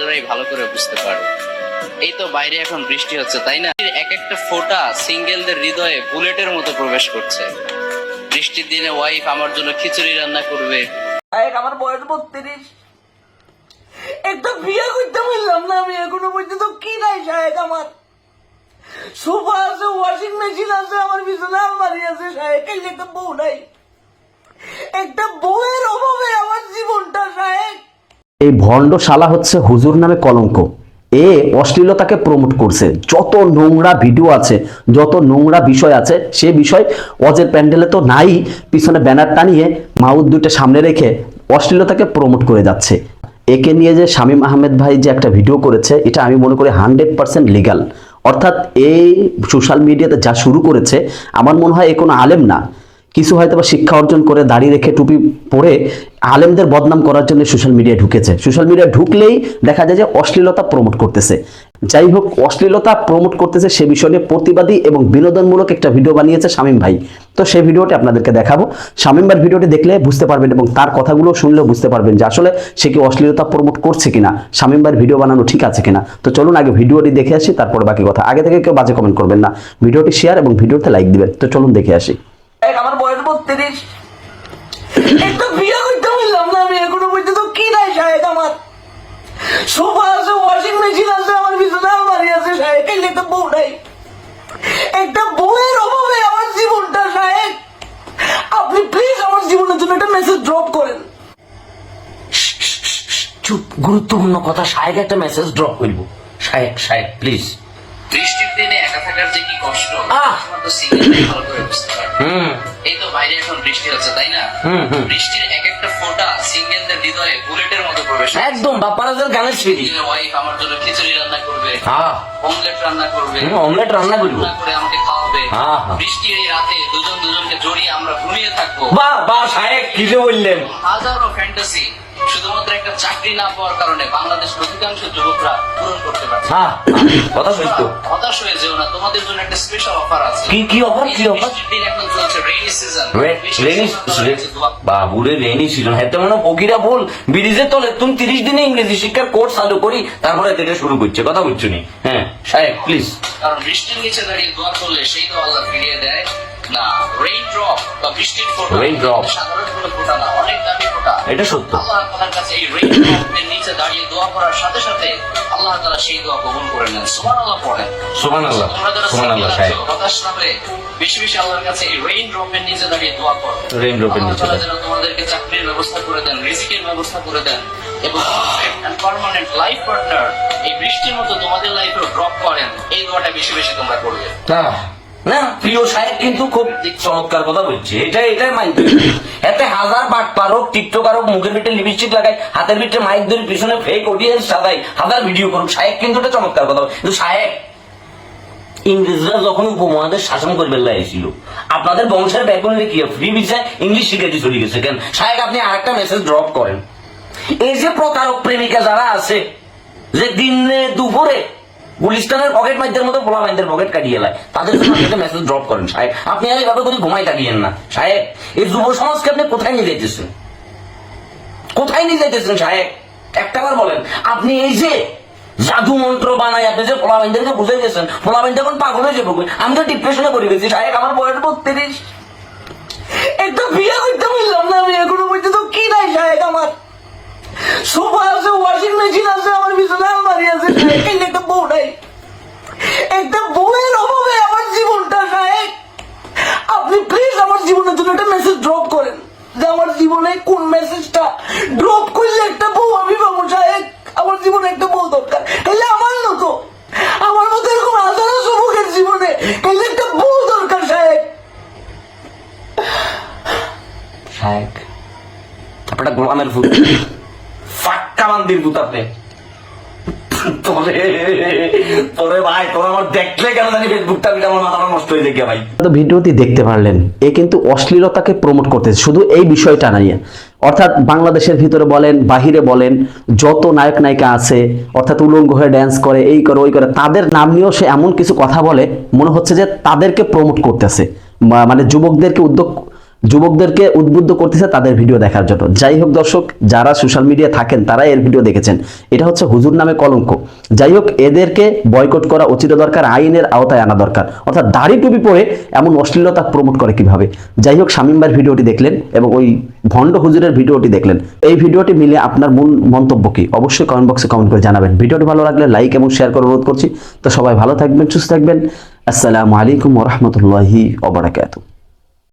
নিজেরাই ভালো করে বুঝতে পারো এই তো বাইরে এখন বৃষ্টি হচ্ছে, তাই না? এক একটা ফোঁটা সিঙ্গেলদের হৃদয়ে বুলেটের মতো প্রবেশ করছে। বৃষ্টির দিনে ওয়াইফ আমার জন্য খিচুড়ি রান্না করবে। আমার বয়স বত্রিশ। একটা বিয়ে করতে না আমি, এখনও পর্যন্ত কি নাই আমার। সোফা আছে ওয়াশিং মেশিন আছে, আমার পিছনে আলমারি আছে একটা বউ নাই। একটা বউয়ের অভাবে আমার জীবনটা সাহেব এই ভণ্ড শালা হচ্ছে হুজুর নামে কলঙ্ক। এ অশ্লীলতাকে প্রমোট করছে। যত নোংরা ভিডিও আছে, যত নোংরা বিষয় আছে, সে বিষয় অজের প্যান্ডেলে তো নাই, পিছনে ব্যানার টানিয়ে মাউথ দুটো সামনে রেখে অশ্লীলতাকে প্রমোট করে যাচ্ছে। একে নিয়ে যে শামীম আহমেদ ভাই যে একটা ভিডিও করেছে, এটা আমি মনে করি হান্ড্রেড পার্সেন্ট লিগাল অর্থাৎ এই সোশ্যাল মিডিয়াতে যা শুরু করেছে, আমার মনে হয় এ কোনো আলেম না। কিছু হয়তো বা শিক্ষা অর্জন করে দাড়ি রেখে টুপি পরে আলেমদের বদনাম করার জন্য সোশ্যাল মিডিয়া ঢুকেছে। সোশ্যাল মিডিয়া ঢুকলেই দেখা যায় যে অশ্লীলতা প্রমোট করতেছে। যাই হোক, অশ্লীলতা প্রমোট করতেছে সে বিষয় নিয়ে প্রতিবাদী এবং বিনোদনমূলক একটা ভিডিও বানিয়েছে শামীম ভাই। তো সেই ভিডিওটি আপনাদেরকে দেখাবো। শামীম ভাইয়ের ভিডিওটি দেখলে বুঝতে পারবেন এবং তার কথাগুলো শুনলেও বুঝতে পারবেন যে আসলে সে কি অশ্লীলতা প্রমোট করছে কিনা, শামীম ভাইয়ের ভিডিও বানানো ঠিক আছে কিনা। তো চলুন আগে ভিডিওটি দেখে আসি, তারপর বাকি কথা। আগে থেকে কেউ বাজে কমেন্ট করবেন না। ভিডিওটি শেয়ার এবং ভিডিওতে লাইক দিবেন। তো চলুন দেখে আসি সাহেব আমার বয়স বত্রিশ একটা বিয়ে করতে পারলাম না আমি এখনও পর্যন্ত কি নাই সাহেব আমার সোফা আছে ওয়াশিং মেশিন আছে আমার পিছনে আলমারি আছে এই বউ নাই। একটা বউয়ের অভাবে আমার জীবনটা সাহেব আপনি প্লিজ আমার জীবনের জন্য একটা মেসেজ ড্রপ করেন। চুপ গুরুত্বপূর্ণ কথা শায়েক একটা মেসেজ ড্রপ করব। শায়েক শায়েক প্লিজ বৃষ্টির দিনে একা থাকার যে কি কষ্ট ভালো করে বুঝতে এই তো বাইরে এখন বৃষ্টি হচ্ছে তাই না? হুম, হুম। বৃষ্টির এক একটা ফোঁটা সিঙ্গেলদের হৃদয়ে বুলেটের মতো প্রবেশ একদম বাপ্পারাজের গানের সিঁড়ি ওয়াইফ আমার জন্য খিচুড়ি রান্না করবে। হ্যাঁ অমলেট রান্না করবে। omelette রান্না করব। করে আমাকে খাওয়াবে। আহা। বৃষ্টির এই রাতে দুজন দুজনকে জড়িয়ে আমরা ঘুমিয়ে থাকব। বাহ বাহ কি যে বললেন। হাজারো ফ্যান্টাসি শুধুমাত্র একটা চাকরি না পাওয়ার কারণে বাংলাদেশ অধিকাংশ যুবকরা পূরণ করতে পারছে হ্যাঁ কথা সত্য হতাশ হয়ে যেও না। তোমাদের জন্য একটা স্পেশাল অফার আছে। কি কি অফার কি অফার দিন এখন চলছে রেইনি সিজন রেনি বাবুরে রেনি সিজন মানে ফকিরা বল ব্রিজের তলে তুমি তিরিশ দিনে ইংরেজি শিক্ষার কোর্স চালু করি তারপরে শুরু করছে। কথা বুঝছ নি? হ্যাঁ শায়েক প্লিজ কারণ বৃষ্টির নিচে দাঁড়িয়ে দোয়া করলে সেই তো আল্লাহ ফিরিয়ে দেয়। না রেইন ড্রপ বা বৃষ্টির ফোঁটা। Rain drop। সাধারণ কোনো ফোঁটা না অনেক দামি ফোঁটা। এটা সত্য। আল্লাহ তাআলার কাছে এই রেইন ড্রপের নিচে দাঁড়িয়ে দোয়া করার সাথে সাথে আল্লাহ তাআলা সেই দোয়া কবুল করে নেন। সুবহানাল্লাহ পড়েন। সুবহানাল্লাহ। সুবহানাল্লাহ single হতাশ না হয়ে বেশি বেশি আল্লাহর কাছে এই রেইন ড্রপের নিচে দাঁড়িয়ে দোয়া করো। Rain drop নিচে যেন তোমাদেরকে চাকরির ব্যবস্থা করে দেন রিজিকের ব্যবস্থা করে দেন এবং পার্মানেন্ট লাইফ পার্টনার এই বৃষ্টির মতো তোমাদের লাইফে ড্রপ করেন। এই দোয়াটা বেশি বেশি তোমরা করবে। না না, প্রিয় সাহেব কিন্তু খুব চমৎকার কথা বলছে। এটা এটাই মানতে এতে হাজার বাট পারক টিকটক মুখের ভিতরে লিপস্টিক লাগাই হাতের ভিতরে মাইক ধরে পিছনে ফেক অডিয়েন্স সাদাই হাজার ভিডিও করুক। সাহেব কিন্তু এটা চমৎকার কথা। কিন্তু সাহেব, ইংরেজরা যখন উপমহাদেশ শাসন করবে লাইছিল আপনাদের বংশের ব্যাকরণে কি ফ্রি ভিসায় ইংলিশ শিখাইতে চলে গেছে কেন? সাহেব, আপনি আরেকটা মেসেজ ড্রপ করেন। এই যে প্রতারক প্রেমিকা যারা আছে, যে দিনে দুপুরে গুলিস্তানের পকেট মাইদের মতো পোলা মাইদের পকেট কাটিয়ে তাদের জন্য আপনি মেসেজ ড্রপ করেন, সাহেব। আপনি ঘুমাই না, সাহেব। এই যুব সমাজকে আপনি কোথায় নিয়ে যাইতেছেন? কোথায় নিয়ে যাইতেছেন, সাহেব? বলেন, আপনি এই যে জাদু মন্ত্র বানাই আপনি যে পোলা বাইন্দাকে বুঝে পোলা এখন পাগল হয়ে যাব আমি তো ডিপ্রেশনে পড়ে গেছি, সাহেব, আমার বয়স বত্রিশ। একটা বিয়ে করতে পারলাম না আমি এখনও পর্যন্ত কি নাই সাহেব আমার সোফা আছে ওয়াশিং মেশিন আছে, আমার পিছনে আলমারি আছে একটা বউ নাই। একটা বউয়ের অভাবে আমার জীবনটা সাহেব আপনি প্লিজ আমার জীবনের জন্য একটা মেসেজ ড্রপ করেন, যে আমার জীবনে কোন মেসেজটা ড্রপ করলে একটা বউ আমি পাবো সাহেব আমার জীবনে একটা বউ দরকার। তাহলে আমার মতো আমার মতো এরকম হাজারো যুবকের জীবনে তাহলে একটা বউ দরকার, সাহেব। সাহেব, আপনারা গোলামের ভূত ফাক্কা মান্দির ভূত আপনি। তোরে তোরে ভাই, তোর আমার দেখলে কেন জানি ফেসবুকটা আমার মাথা নষ্ট হয়ে দেখে ভাই। তো ভিডিওটি দেখতে পারলেন, এ কিন্তু অশ্লীলতাকে প্রমোট শুধু এই বিষয়টা অর্থাৎ বাংলাদেশের ভিতরে বলেন, বাহিরে বলেন, যত নায়ক নায়িকা আছে, অর্থাৎ উলঙ্গ হয়ে ড্যান্স করে, এই করে, ওই করে, তাদের নাম নিয়েও সে এমন কিছু কথা বলে, মনে হচ্ছে যে তাদেরকে প্রমোট করতেছে। মানে যুবকদেরকে উদ্যোগ যুবকদেরকে উদ্বুদ্ধ করতেছে তাদের ভিডিও দেখার জন্য। যাই হোক দর্শক, যারা সোশ্যাল মিডিয়া থাকেন তারা এর ভিডিও দেখেছেন। এটা হচ্ছে হুজুর নামে কলঙ্ক। যাই হোক, এদেরকে বয়কট করা উচিত দরকার, আইনের আওতায় আনা দরকার। অর্থাৎ দাড়ি টুপি পরে এমন অশ্লীলতা প্রমোট করে কীভাবে? যাই হোক, শামীম ভাইয়ের ভিডিওটি দেখলেন এবং ওই ভণ্ড হুজুরের ভিডিওটি দেখলেন। এই ভিডিওটি মিলে আপনার মূল মন্তব্য কি? অবশ্যই কমেন্ট বক্সে কমেন্ট করে জানাবেন। ভিডিওটি ভালো লাগলে লাইক এবং শেয়ার করে অনুরোধ করছি। তো সবাই ভালো থাকবেন, সুস্থ থাকবেন। আসসালামু আলাইকুম ওরহমতুল্লাহি ওবরাকাতুহ